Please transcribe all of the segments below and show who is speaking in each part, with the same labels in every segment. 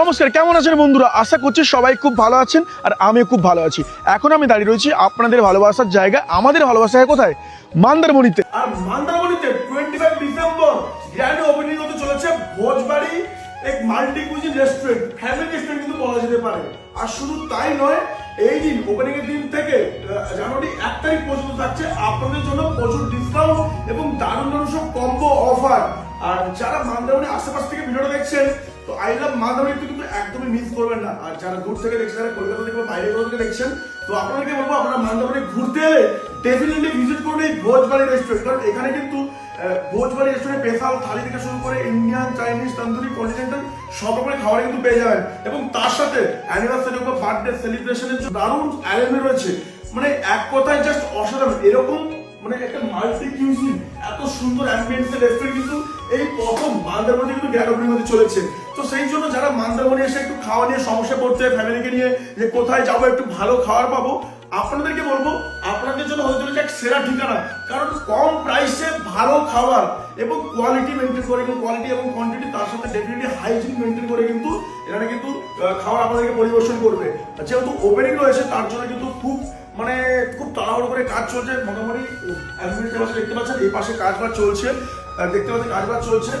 Speaker 1: নমস্কার, কেমন আছেন বন্ধুরা? আশা করছি সবাই খুব ভালো আছেন আর আমিও খুব ভালো আছি। এখন আমি দাঁড়িয়ে রয়েছি আপনাদের ভালোবাসার জায়গা আমাদের ভালোবাসা কোথায়? মান্দারমণিতে।
Speaker 2: আর মান্দারমণিতে twenty five December grand opening এক multi cuisine restaurant family restaurant কিন্তু বলা যেতে পারে। আর শুধু তাই নয়, এই দিন ওপেনিং এর দিন থেকে জানুয়ারি এক তারিখ পর্যন্ত থাকছে আপনাদের জন্য প্রচুর ডিসকাউন্ট এবং দারুণ দারুণ সব কম্বো অফার আর যারা মন্দারমণি আশেপাশ থেকে ভিডিওটা দেখছেন, তো আই লাভ মান্দারমণি কিন্তু একদমই মিস করবেন না। আর যারা দূর থেকে দেখছেন, যারা কলকাতা থেকে বাইরে কোথাও থেকে দেখছেন, তো আপনাদেরকে বলব, আপনারা মান্দারমণি ঘুরতে এলে ডেফিনেটলি ভিজিট করুন এই ভোজবাড়ি রেস্টুরেন্ট কারণ এখানে কিন্তু ভোজবাড়ি রেস্টুরেন্ট স্পেশাল থালি থেকে শুরু করে ইন্ডিয়ান চাইনিজ তন্দুরি কন্টিনেন্টাল সব রকমের খাবার কিন্তু পেয়ে যাবেন। এবং তার সাথে অ্যানিভার্সারি বা বার্থডে সেলিব্রেশনের জন্য দারুণ অ্যারেঞ্জমেন্ট রয়েছে। মানে এক কথায় জাস্ট অসাধারণ। এরকম মানে একটা মাল্টি কিউজিন এত সুন্দর অ্যাম্বিয়েন্সের রেস্টুরেন্ট কিন্তু এই প্রথম মান্দারমণি কিন্তু গ্যারোবরির মধ্যে চলেছে। তো সেই জন্য যারা মান্দারমণি এসে একটু খাওয়া নিয়ে সমস্যা পড়তে ফ্যামিলিকে নিয়ে যে কোথায় যাব, একটু ভালো খাবার পাবো, আপনাদেরকে বলব, আপনাদের জন্য হতে চলেছে এক সেরা ঠিকানা। কারণ কম প্রাইসে ভালো খাবার এবং কোয়ালিটি মেনটেন করে কিন্তু কোয়ালিটি এবং কোয়ান্টিটি তার সাথে ডেফিনেটলি হাইজিন মেনটেন করে কিন্তু এখানে কিন্তু খাবার আপনাদেরকে পরিবেশন করবে। যেহেতু ওপেনিং রয়েছে, তার জন্য কিন্তু খুব মানে খুব তাড়াহুড়ো করে কাজ চলছে। মোটামুটি এক মিনিটের পাশে দেখতে পাচ্ছেন, এই পাশে কাজ বাজ চলছে। দেখতে পাচ্ছেন, কাজ বাজ চলছে।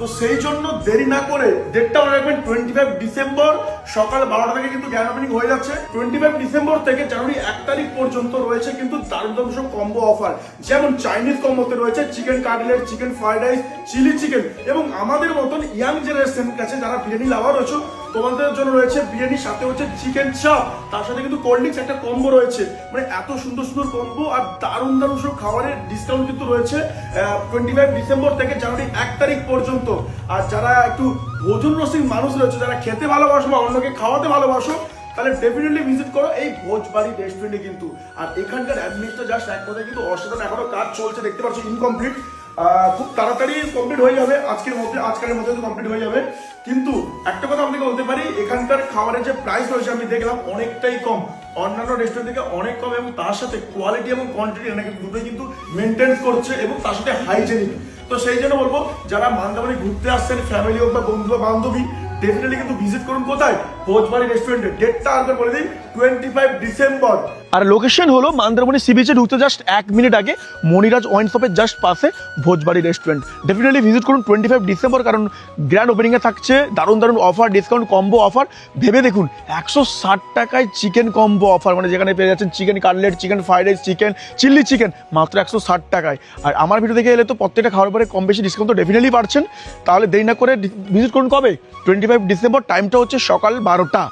Speaker 2: তো সেই জন্য দেরি না করে ডেটটা মনে রাখবেন টোয়েন্টি ফাইভ ডিসেম্বর সকাল বারোটা থেকে কিন্তু গ্যান ওপেনিং হয়ে যাচ্ছে। টোয়েন্টি ফাইভ ডিসেম্বর থেকে জানুয়ারি এক তারিখ পর্যন্ত রয়েছে কিন্তু দারুণ দারুণ সব কম্বো অফার যেমন চাইনিজ কম্বোতে রয়েছে chicken cutlet chicken fried rice chilli chicken এবং আমাদের মতন ইয়াং জেনারেশন কাছে যারা বিরিয়ানি লাভার রয়েছে তোমাদের জন্য রয়েছে বিরিয়ানির সাথে হচ্ছে চিকেন চাপ তার সাথে কিন্তু কোল্ড ড্রিঙ্কস একটা কম্বো রয়েছে। মানে এত সুন্দর সুন্দর কম্বো আর দারুণ দারুণ সব খাবারের ডিসকাউন্ট কিন্তু রয়েছে টোয়েন্টি ফাইভ ডিসেম্বর থেকে জানুয়ারি এক তারিখ পর্যন্ত। আর যারা একটু ভোজন রসিক মানুষ রয়েছে, যারা খেতে ভালোবাসো বা অন্যকে খাওয়াতে ভালোবাসো, তাহলে ডেফিনেটলি ভিজিট করো এই ভোজবাড়ি রেস্টুরেন্টে কিন্তু। আর এখানকার অ্যাডমিনিস্ট্রেট জাস্ট এক কথায় কিন্তু অসাধারণ, এখনও কাজ চলছে, দেখতে পাচ্ছ ইনকমপ্লিট খুব তাড়াতাড়ি কমপ্লিট হয়ে যাবে। আজকের মধ্যে আজকের মধ্যে তো কমপ্লিট হয়ে যাবে। কিন্তু একটা কথা আপনাকে বলতে পারি, এখানকার খাবারের যে প্রাইস রয়েছে, আমি দেখলাম অনেকটাই কম। অন্যান্য রেস্টুরেন্ট থেকে অনেক কম এবং তার সাথে কোয়ালিটি এবং কোয়ান্টিটি এখানে কিন্তু দুটোই কিন্তু মেনটেন করছে এবং তার সাথে হাইজেনিক তো সেই জন্য বলব, যারা মান্দাবাড়ি ঘুরতে আসছেন ফ্যামিলি হোক বা বন্ধু বান্ধবী ডেফিনেটলি কিন্তু ভিজিট করুন। কোথায়? ভোজবাড়ি রেস্টুরেন্টে ডেটটা আগে বলে দিই টোয়েন্টি ফাইভ ডিসেম্বর
Speaker 1: আর লোকেশন হলো মান্দারমণি সি বিচে ঢুকতে জাস্ট এক মিনিট আগে মনিরাজ ওয়াইন শপের জাস্ট পাশে ভোজবাড়ি রেস্টুরেন্ট ডেফিনেটলি ভিজিট করুন টোয়েন্টি ফাইভ ডিসেম্বর কারণ গ্র্যান্ড ওপেনিংয়ে থাকছে দারুণ দারুণ অফার ডিসকাউন্ট কম্বো অফার ভেবে দেখুন, একশো ষাট টাকায় চিকেন কম্বো অফার মানে যেখানে পেয়ে যাচ্ছেন chicken cutlet chicken fried rice chicken chilli chicken মাত্র একশো ষাট টাকায়। আর আমার ভিডিও দেখে এলে তো প্রত্যেকটা খাওয়ার পরে কম বেশি ডিসকাউন্ট তো ডেফিনেটলি পাচ্ছেন তাহলে দেরি না করে ভিজিট করুন কবে? টোয়েন্টি ফাইভ ডিসেম্বর টাইমটা হচ্ছে সকাল বারোটা